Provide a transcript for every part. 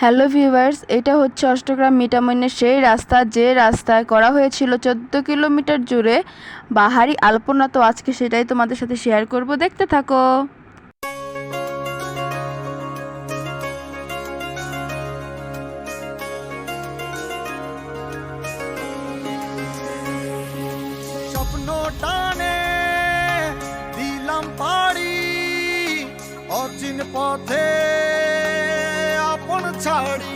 Hello viewers, এটা হচ্ছে অষ্টগ্রাম মিটামইনের সেই রাস্তা যে রাস্তায় করা হয়েছিল চোদ্দ কিলোমিটার জুড়ে বাহারি আলপনা। তো আজকে সেটাই তোমাদের সাথে শেয়ার করব, দেখতে থাকো। পথে আপন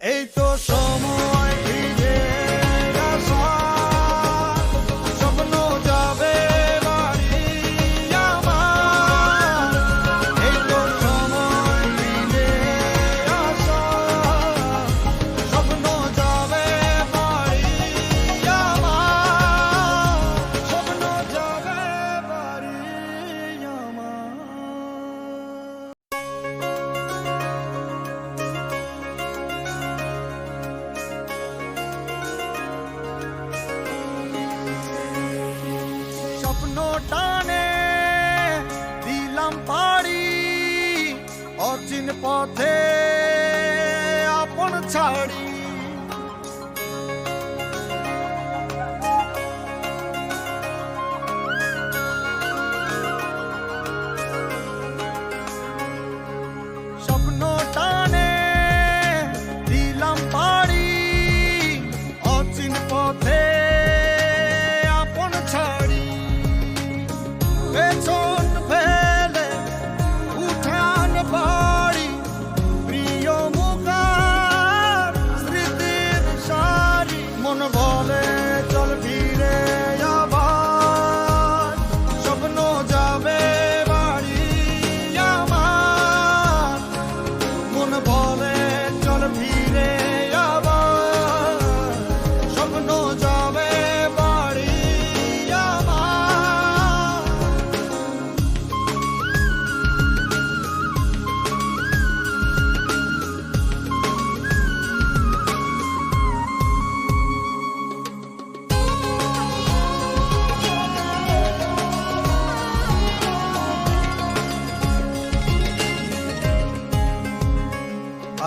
Ei, tuossa on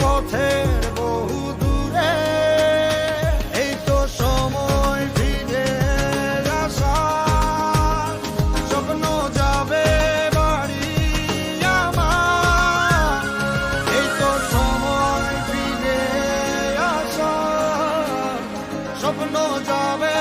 পথের বহু দূরে, এই সময় ফিরে আসার স্বপ্ন যাবে বাড়ি আমার, এই সময় ফিরে আসার স্বপ্ন যাবে